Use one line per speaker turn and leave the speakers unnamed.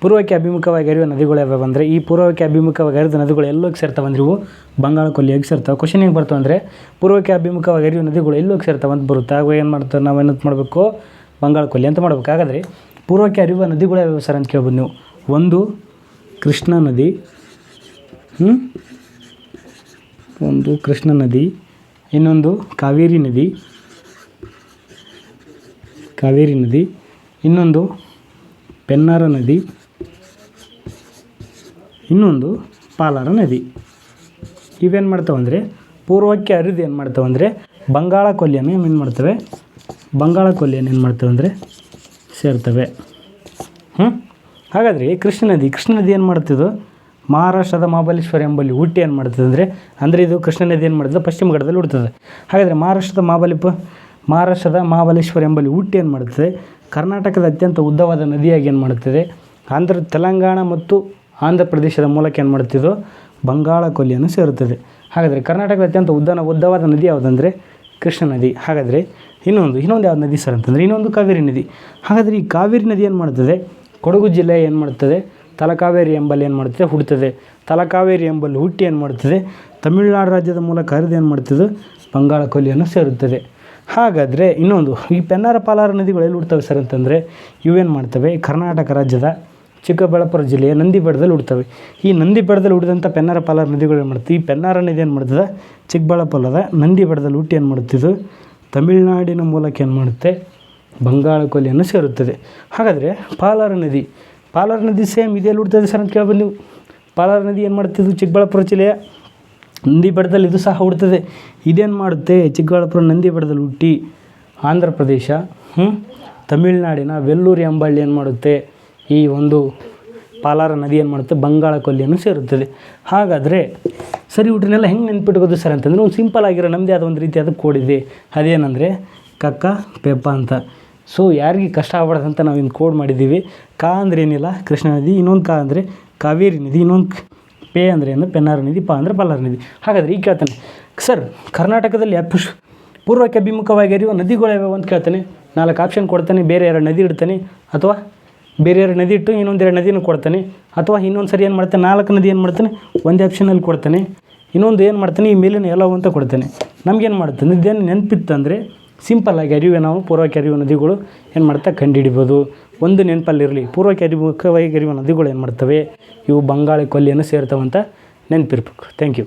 ಪೂರ್ವಕ್ಕೆ ಅಭಿಮುಖವಾಗಿ ಹರಿಯುವ ನದಿಗಳು ಯಾವ್ಯಾವ ಅಂದರೆ, ಈ ಪೂರ್ವಕ್ಕೆ ಅಭಿಮುಖವಾಗಿ ಹರಿದ ನದಿಗಳು ಎಲ್ಲೋಗಿ ಸೇರ್ತಾವೆ ಅಂದ್ರೆ ಇವು ಹೇಗೆ ಸೇರ್ತಾವೆ. ಕ್ವಶನ್ ಹೆಂಗೆ ಬರ್ತಾವೆ ಅಂದರೆ, ಪೂರ್ವಕ್ಕೆ ಅಭಿಮುಖವಾಗಿ ಹರಿಯುವ ನದಿಗಳು ಎಲ್ಲೋಗಿ ಸೇರ್ತಾವೆ ಅಂತ ಬರುತ್ತೆ? ಆಗ ಏನು ಮಾಡ್ತಾರೆ ನಾವು ಏನಂತ ಮಾಡಬೇಕು? ಬಂಗಾಳ ಕೊಲ್ಲಿ ಅಂತ ಮಾಡ್ಬೇಕು. ಹಾಗಾದರೆ ಪೂರ್ವಕ್ಕೆ ಹರಿಯುವ ನದಿಗಳು ಯಾವ್ಯಾವ ಸರ್ ಅಂತ ಕೇಳ್ಬೋದು ನೀವು. ಒಂದು, ಕೃಷ್ಣ ನದಿ. ಒಂದು, ಕೃಷ್ಣ ನದಿ. ಇನ್ನೊಂದು, ಕಾವೇರಿ ನದಿ. ಕಾವೇರಿ ನದಿ. ಇನ್ನೊಂದು, ಪೆನ್ನಾರ ನದಿ. ಇನ್ನೊಂದು ಪಾಲಾರ ನದಿ. ಇವೇನು ಮಾಡ್ತಾವೆ ಅಂದರೆ, ಪೂರ್ವಕ್ಕೆ ಹರಿದು ಏನು ಮಾಡ್ತಾವೆ ಅಂದರೆ ಬಂಗಾಳ ಕೊಲ್ಲಿಯನ್ನು ಏನು ಮಾಡ್ತವೆ? ಬಂಗಾಳ ಕೊಲ್ಲಿಯನ್ನು ಏನು ಮಾಡ್ತವೆ ಅಂದರೆ, ಸೇರ್ತವೆ. ಹ್ಞೂ ಹಾಗಾದರೆ ಕೃಷ್ಣ ನದಿ ಕೃಷ್ಣ ನದಿ ಏನು ಮಾಡ್ತಿದ್ದು ಮಹಾರಾಷ್ಟ್ರದ ಮಹಾಬಲೇಶ್ವರ ಎಂಬಲ್ಲಿ ಹುಟ್ಟಿ ಏನು ಮಾಡ್ತದೆ ಅಂದರೆ ಅಂದರೆ ಇದು ಕೃಷ್ಣ ನದಿ ಏನು ಮಾಡ್ತದೆ? ಪಶ್ಚಿಮ ಘಟ್ಟದಲ್ಲಿ ಹುಡ್ತದೆ ಹಾಗಾದರೆ ಮಹಾರಾಷ್ಟ್ರದ ಮಹಾಬಲಿಪ ಮಹಾರಾಷ್ಟ್ರದ ಮಹಾಬಲೇಶ್ವರ ಎಂಬಲ್ಲಿ ಹುಟ್ಟಿ ಏನು ಮಾಡುತ್ತದೆ ಕರ್ನಾಟಕದ ಅತ್ಯಂತ ಉದ್ದವಾದ ನದಿಯಾಗಿ ಏನು ಮಾಡುತ್ತದೆ ಆಂಧ್ರ, ತೆಲಂಗಾಣ ಮತ್ತು ಆಂಧ್ರ ಪ್ರದೇಶದ ಮೂಲಕ ಏನು ಮಾಡುತ್ತಿದ್ದು ಬಂಗಾಳ ಕೊಲ್ಲಿಯನ್ನು ಸೇರುತ್ತದೆ. ಹಾಗಾದರೆ ಕರ್ನಾಟಕದ ಅತ್ಯಂತ ಉದ್ದನ, ಉದ್ದವಾದ ನದಿ ಯಾವುದಂದರೆ? ಕೃಷ್ಣ ನದಿ. ಹಾಗಾದರೆ ಇನ್ನೊಂದು ಇನ್ನೊಂದು ಯಾವ ನದಿ ಸರ್ ಅಂತಂದರೆ ಇನ್ನೊಂದು ಕಾವೇರಿ ನದಿ. ಹಾಗಾದರೆ ಈ ಕಾವೇರಿ ನದಿ ಏನು ಮಾಡ್ತದೆ? ಕೊಡಗು ಜಿಲ್ಲೆ ಏನು ಮಾಡುತ್ತದೆ ತಲಕಾವೇರಿ ಎಂಬಲ್ಲಿ ಏನು ಮಾಡ್ತದೆ? ಹುಡ್ತದೆ ತಲಕಾವೇರಿ ಎಂಬಲ್ಲಿ ಹುಟ್ಟಿ ಏನು ಮಾಡ್ತದೆ? ತಮಿಳುನಾಡು ರಾಜ್ಯದ ಮೂಲಕ ಹರಿದು ಏನು ಮಾಡ್ತದೆ? ಬಂಗಾಳ ಕೊಲ್ಲಿಯನ್ನು ಸೇರುತ್ತದೆ. ಹಾಗಾದರೆ ಇನ್ನೊಂದು, ಈ ಪೆನ್ನಾರ ಪಾಲಾರ ನದಿಗಳು ಎಲ್ಲಿ ಹುಡ್ತವೆ ಸರ್ ಅಂತಂದರೆ ಇವೇನು ಮಾಡ್ತವೆ? ಕರ್ನಾಟಕ ರಾಜ್ಯದ ಚಿಕ್ಕಬಳ್ಳಾಪುರ ಜಿಲ್ಲೆಯ ನಂದಿ ಬೆಟ್ಟದಲ್ಲಿ ಹುಡ್ತವೆ ಈ ನಂದಿ ಬೆಟ್ಟದಲ್ಲಿ ಹುಟ್ಟಿದಂಥ ಪೆನ್ನಾರ ಪಾಲಾರ ನದಿಗಳು ಏನು ಮಾಡ್ತೀವಿ ಈ ಪೆನ್ನಾರ ನದಿ ಏನು ಮಾಡ್ತದೆ? ಚಿಕ್ಕಬಳ್ಳಾಪುರದ ನಂದಿ ಬೆಟ್ಟದಲ್ಲಿ ಹುಟ್ಟಿ ಏನು ಮಾಡುತ್ತಿದ್ದು ತಮಿಳುನಾಡಿನ ಮೂಲಕ ಏನು ಮಾಡುತ್ತೆ? ಬಂಗಾಳ ಕೊಲೆಯನ್ನು ಸೇರುತ್ತದೆ. ಹಾಗಾದರೆ ಪಾಲಾರ ನದಿ ಪಾಲಾರ ನದಿ ಸೇಮ್ ಇದೆಯಲ್ಲಿ ಹುಡ್ತದೆ ಸರ್ ಅಂತ ಕೇಳ್ಬೋದು ನೀವು. ಪಾಲಾರ ನದಿ ಏನು ಮಾಡ್ತಿದ್ದು ಚಿಕ್ಕಬಳ್ಳಾಪುರ ಜಿಲ್ಲೆಯ? ನಂದಿ ಬೆಟ್ಟದಲ್ಲಿ ಇದು ಸಹ ಹುಡ್ತದೆ ಇದೇನು ಮಾಡುತ್ತೆ? ಚಿಕ್ಕಬಳ್ಳಾಪುರ ನಂದಿ ಬೆಟ್ಟದಲ್ಲಿ ಹುಟ್ಟಿ ಆಂಧ್ರ ಪ್ರದೇಶ ತಮಿಳುನಾಡಿನ ವೆಲ್ಲೂರು ಎಂಬಳ್ಳಿ ಏನು ಮಾಡುತ್ತೆ? ಈ ಒಂದು ಪಾಲಾರ ನದಿ ಏನು ಮಾಡುತ್ತೆ? ಬಂಗಾಳ ಕೊಲ್ಲಿಯನ್ನು ಸೇರುತ್ತದೆ. ಹಾಗಾದರೆ ಸರಿ ಇವ್ರನ್ನೆಲ್ಲ ಹೆಂಗೆ ನೆನ್ಪಿಟ್ಕೋದು ಸರ್ ಅಂತಂದರೆ, ಒಂದು ಸಿಂಪಲ್ ಆಗಿರೋ ನಮ್ಮದೇ ಆದ ಒಂದು ರೀತಿಯಾದ ಕೋಡಿದೆ. ಅದೇನಂದರೆ, ಕಕ್ಕ, ಪೆಪ್ಪ ಅಂತ. ಸೊ ಯಾರಿಗೆ ಕಷ್ಟ ಆಗ್ಬಾರ್ದು ಅಂತ ನಾವು ಇನ್ನು ಕೋಡ್ ಮಾಡಿದ್ದೀವಿ. ಕಾ ಅಂದ್ರೆ ಏನಿಲ್ಲ, ಕೃಷ್ಣ ನದಿ, ಇನ್ನೊಂದು ಕಾ ಅಂದರೆ ಕಾವೇರಿ ನದಿ, ಇನ್ನೊಂದು ಪೇ ಅಂದರೆ ಏನು? ಪೆನ್ನಾರ ನದಿ, ಪ ಅಂದರೆ ಪಲ್ಲಾರ ನದಿ. ಹಾಗಾದರೆ ಈಗ ಕೇಳ್ತಾನೆ. ಸರ್, ಕರ್ನಾಟಕದಲ್ಲಿ ಅಪುಷ್ ಪೂರ್ವಕ್ಕೆ ಅಭಿಮುಖವಾಗಿ ಹರಿಯುವ ನದಿಗಳು ಯಾವ್ಯಾವ ಅಂತ ಕೇಳ್ತಾನೆ. ನಾಲ್ಕು ಆಪ್ಷನ್ ಕೊಡ್ತಾನೆ, ಬೇರೆ ಎರಡು ನದಿ ಇಡ್ತಾನೆ, ಅಥವಾ ಬೇರೆ ನದಿ ಇಟ್ಟು ಇನ್ನೊಂದೆರಡು ನದಿನೂ ಕೊಡ್ತಾನೆ. ಅಥವಾ ಇನ್ನೊಂದು ಸರಿ ಏನು ಮಾಡ್ತಾನೆ, ನಾಲ್ಕು ನದಿ ಏನು ಮಾಡ್ತಾನೆ, ಒಂದೇ ಆಪ್ಷನಲ್ಲಿ ಕೊಡ್ತಾನೆ. ಇನ್ನೊಂದು ಏನು ಮಾಡ್ತಾನೆ, ಈ ಮೇಲಿನ ಎಲ್ಲವೂ ಅಂತ ಕೊಡ್ತಾನೆ. ನಮ್ಗೇನು ಮಾಡ್ತಾನೆ ಇದೇನು ನೆನಪಿತ್ತಂದರೆ ಸಿಂಪಲ್ಲಾಗಿ ಅರಿವೆ ನಾವು, ಪೂರ್ವಕ್ಕೆ ಅರಿವು ನದಿಗಳು ಏನು ಮಾಡ್ತಾ ಕಂಡುಹಿಡಿಬೋದು ಒಂದು ನೆನಪಲ್ಲಿರಲಿ ಪೂರ್ವಕ್ಕೆ ಅರಿಮುಖವಾಗಿ ಅರಿವು ನದಿಗಳು ಏನು ಮಾಡ್ತವೆ, ಇವು ಬಂಗಾಳ ಕೊಲ್ಲಿಯನ್ನು ಸೇರ್ತಾವಂತ ನೆನಪಿರ್ಬೇಕು. Thank you